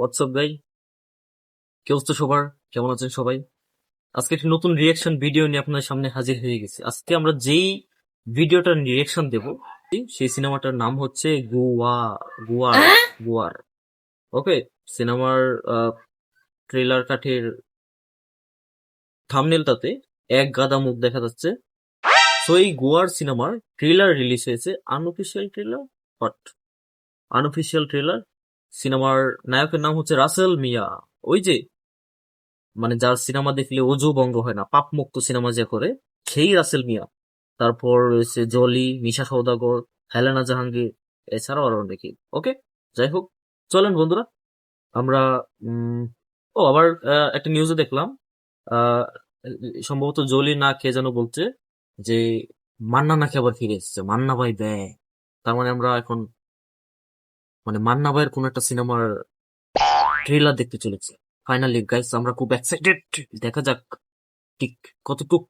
WhatsApp গাই কি অবস্থা সবার? কেমন আছেন সবাই? আজকে একটি নতুন রিয়াকশন ভিডিও নিয়ে আপনাদের সামনে হাজির হয়ে গেছি। আজকে আমরা যেই ভিডিওটার রিয়াকশন দেব সেই সিনেমাটার নাম হচ্ছে গুয়া গুয়ার গুয়ার। ওকে সিনেমার ট্রেলার কাঠের থামনেলটাতে এক গাদা মুখ দেখা যাচ্ছে। সো এই গোয়ার সিনেমার ট্রেলার রিলিজ হয়েছে। Unofficial trailer but unofficial trailer সিনেমার নায়কের নাম হচ্ছে রাসেল মিয়া। ওই যে মানে যার সিনেমা দেখলে অজু বঙ্গ হয় না পাপ মুক্ত সিনেমা যে করে, সেই রাসেল মিয়া। তারপর রয়েছে জলি, মিশা সৌদাগর হেলেনা জাহাঙ্গীর, এছাড়াও আরও অনেকে। ওকে, যাই হোক, চলেন বন্ধুরা, আমরা ও, আবার একটা নিউজে দেখলাম। সম্ভবত জলি না কে যেন বলছে যে, মান্না নাকি আবার ফিরে এসেছে। মান্না ভাই দেয় তার মানে আমরা এখন মানে মান্না ভাইয়ের কোন একটা সিনেমার ট্রেলার দেখতে চলেছে। ফাইনালি গাইস আমরা খুব এক্সাইটেড দেখা যাক ঠিক কতটুক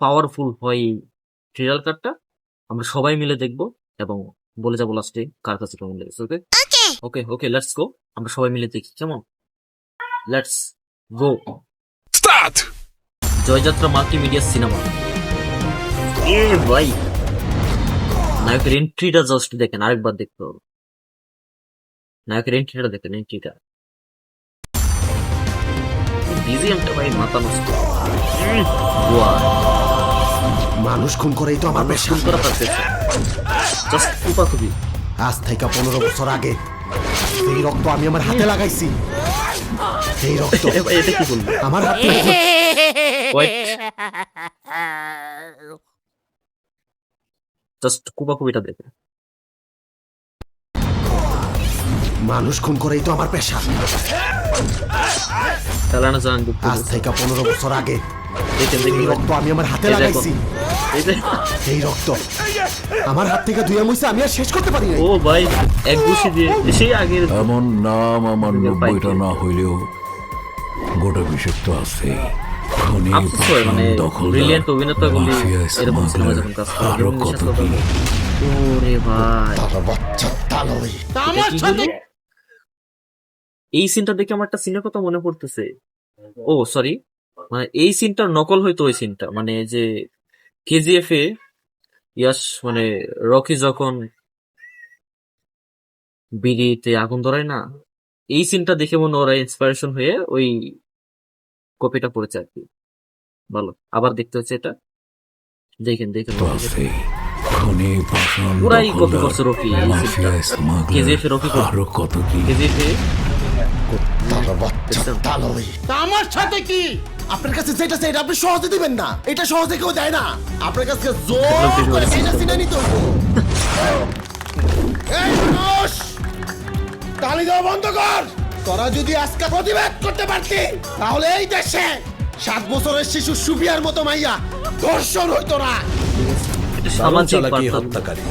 পাওয়ারফুল হয় ট্রেলার কার্ডটা আমরা সবাই মিলে দেখব এবং বলে যাব লাস্টে কার কাছে কেমন লেগেছে ওকে ওকে ওকে লেটস গো আমরা সবাই মিলে দেখি কেমন? Let's go Start! Joyjatra multimedia cinema. এ ভাই নায়কের এন্ট্রিটা জাস্ট দেখেন আরেকবার দেখতে হবে। নায়কের এন্ট্রিটা দেখেন এন্ট্রিটা বিজিএমটা ভাই মাথা নষ্ট মানুষ খুন করেই তো আমার খুন করা পারতেছে জাস্ট কুপা খুবই আজ থেকে পনেরো বছর আগে এই রক্ত আমি আমার হাতে লাগাইছি। এই রক্ত এ ভাই এটা কি বলব আমার হাত জাস্ট কুপা দেখে। মানুষ খুন করেই তো আমার পেশা। চালানো আজ থেকে পনেরো বছর আগে এই রক্ত আমি আমার হাতে লাগাইছি। এই রক্ত আমার হাত থেকে ধুয়ে মুছে আমি আর শেষ করতে পারি নাই। ও ভাই এক ঘুষি দিয়ে সেই আগের এমন নাম আমার নব্বইটা না হইলেও গোটা বিশেষ তো আছে। আফসোস এই সিনটা দেখে আমার একটা সিনের কথা মনে পড়তেছে। ও সরি মানে এই সিনটার নকল হয়তো ওই সিনটা মানে যে কেজিএফ এ ইয়াস মানে রকি যখন বিড়িতে আগুন ধরায় না এই সিনটা দেখে মনে ওরা ইন্সপিরেশন হয়ে ওই কপিটা পড়েছে আর কি। ভালো আবার দেখতে হচ্ছে এটা। দেখেন দেখেন। পুরাই কপি করছে রকি কেজিএফ রকি। আরও কত কি। কেজিএফ আমার সাথে কি? আপনার কাছে যেটা চাই আপনি সহজে দিবেন না। এটা সহজে কেউ দেয় না। আপনার কাছে জোর করে নিতে তালি দেওয়া বন্ধ কর! তোরা যদি আজকে প্রতিবাদ করতে পারতি তাহলে এই দেশে সাত বছরের শিশু সুফিয়ার মতো মাইয়া ধর্ষণ হইতো না। সামাজিক হত্যাকারী।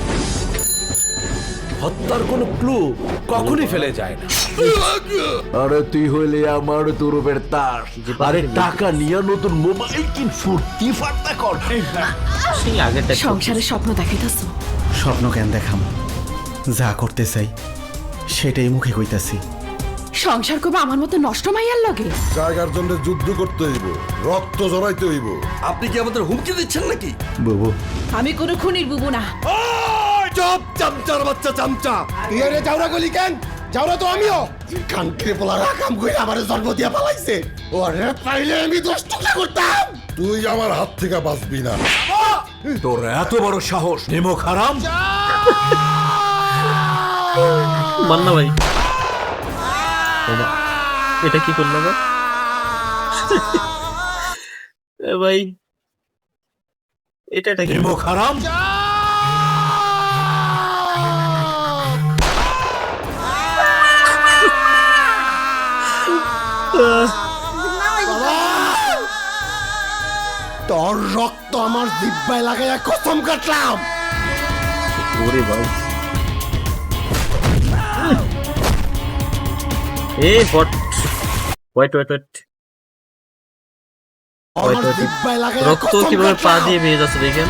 হত্যার কোনো ক্লু কখনই ফেলে যায় না। আরে তুই হইলে আমার তুরুপের তাস। আরে টাকা নিয়ে নতুন মোবাইল কিন ফুর্তি ফার্তা কর। সেই আগেরটা সংসারের স্বপ্ন দেখাইতেছ? স্বপ্ন কেন দেখাম? যা করতে চাই সেটাই মুখে কইতাছি। সংসার করব আমার মতো নষ্ট মাইয়ার লগে? জায়গার জন্য যুদ্ধ করতে হইব রক্ত জড়াইতে হইব। আপনি কি আমাদের হুমকি দিচ্ছেন নাকি? বুবু। আমি কোনো খুনির বুবু না। চপ চামচার বাচ্চা চামচা তুই আরে যাওরা গলি কেন? যাওরা তো আমিও। কান্ট্রি পোলারা কাম কইরা আমার জন্ম দিয়া পালাইছে। ওরে পাইলে আমি দশ টুকরা করতাম। তুই আমার হাত থেকে বাঁচবি না। তোর এত বড় সাহস নিমক হারাম মান্না ভাই। এটা কি করল ভাই ভাই এটা এটা কি? নিমক হারাম আমার জিব্বায় লাগাইয়া কসম কাটলাম। ওরে ভাই। এ বট ওয়েট ওয়েট ওয়েট রক্ত কীভাবে পা দিয়ে বেরিয়ে যাচ্ছে দেখেন?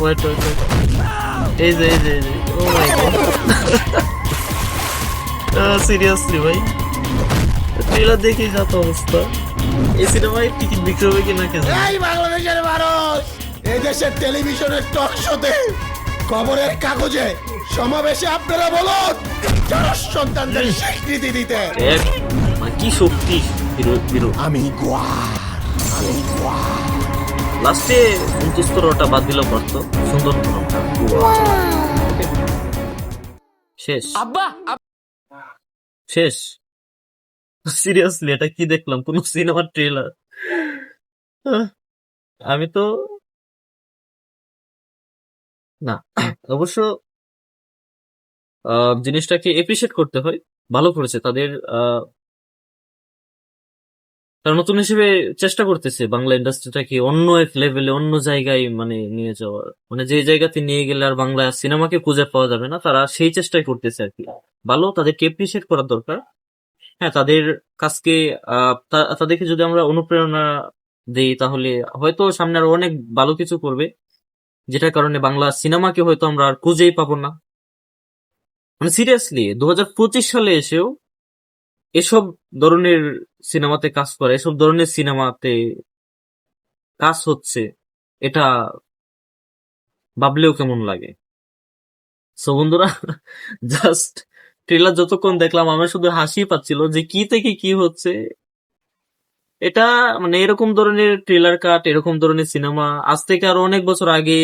ওয়েট ওয়েট ওয়েট এই যে এই যে এই যে। ও মাই গড সিরিয়াসলি ভাই? ট্রেলার দেখে যা তো অবস্থা। এই সিনেমায় টিকিট বিক্রি হবে কিনা কেন? এই বাংলাদেশের মানুষ এই দেশের টেলিভিশনের টক শোতে খবরের কাগজে সমাবেশে আপনারা বলুন জনস সন্তানদের স্বীকৃতি দিতে। কি শক্তি হিরো হিরো। আমি গোয়া আমি গোয়া লাস্টে বাদ দিলেও পারতো সুন্দর. শেষ। শেষ। সিরিয়াসলি এটা কি দেখলাম? কোন সিনেমার ট্রেলার আমি তো না, অবশ্য জিনিসটাকে এপ্রিসিয়েট করতে হয়। ভালো করেছে। তাদের তারা নতুন হিসেবে চেষ্টা করতেছে বাংলা ইন্ডাস্ট্রিটাকে অন্য এক লেভেলে অন্য জায়গায় মানে নিয়ে যাওয়ার। মানে যে জায়গাতে নিয়ে গেলে আর বাংলা সিনেমাকে খুঁজে পাওয়া যাবে না, তারা সেই চেষ্টাই করতেছে আর কি। ভালো, তাদেরকে এপ্রিসিয়েট করার দরকার। হ্যাঁ তাদের কাজকে তাদেরকে যদি আমরা অনুপ্রেরণা দেই তাহলে হয়তো সামনে আরও অনেক ভালো কিছু করবে। যেটার কারণে বাংলা সিনেমাকে হয়তো আমরা আর খুঁজেই পাবো না। মানে সিরিয়াসলি দু হাজার পঁচিশ সালে এসেও এসব ধরনের সিনেমাতে কাজ করে, এসব ধরনের সিনেমাতে কাজ হচ্ছে, এটা ভাবলেও কেমন লাগে। সো বন্ধুরা জাস্ট ট্রেলার যতক্ষণ দেখলাম, আমার শুধু হাসি পাচ্ছিল যে কি থেকে কি হচ্ছে। এটা মানে এরকম ধরনের ট্রেলার কাট এরকম ধরনের সিনেমা আজ থেকে আরও অনেক বছর আগে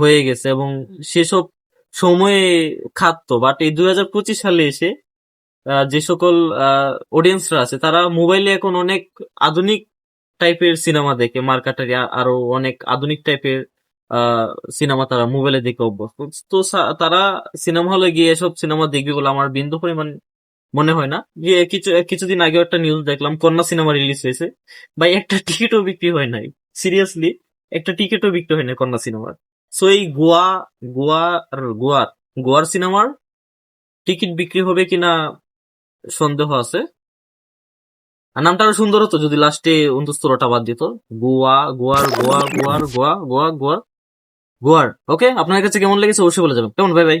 হয়ে গেছে এবং সেসব সময়ে খাটতো বাট এই দু হাজার পঁচিশ সালে এসে যে সকল অডিয়েন্সরা আছে, তারা মোবাইলে এখন অনেক আধুনিক টাইপের সিনেমা দেখে। মার্কাটারি আরও অনেক আধুনিক টাইপের সিনেমা তারা মোবাইলে দেখে অভ্যস্ত। তো তারা সিনেমা হলে গিয়ে এসব সিনেমা দেখবে বলে আমার বিন্দু পরিমাণ মনে হয় না। যে কিছু, কিছুদিন আগে একটা নিউজ দেখলাম, কন্যা সিনেমা রিলিজ হয়েছে। ভাই, একটা টিকিটও বিক্রি হয় নাই। সিরিয়াসলি একটা টিকিটও বিক্রি হয় নাই কন্যা সিনেমার সো এই গোয়া গোয়া গোয়ার গোয়ার সিনেমার টিকিট বিক্রি হবে কিনা সন্দেহ আছে। আর নামটা আরও সুন্দর হতো, যদি লাস্টে অন্তস্তরটা বাদ দিত। গোয়া, গোয়ার গোয়া গোয়ার, গোয়া গোয়া গোয়া। গোয়ার ওকে আপনার কাছে কেমন লেগেছে? অবশ্যই বলে যাবেন। কেমন? ভাই ভাই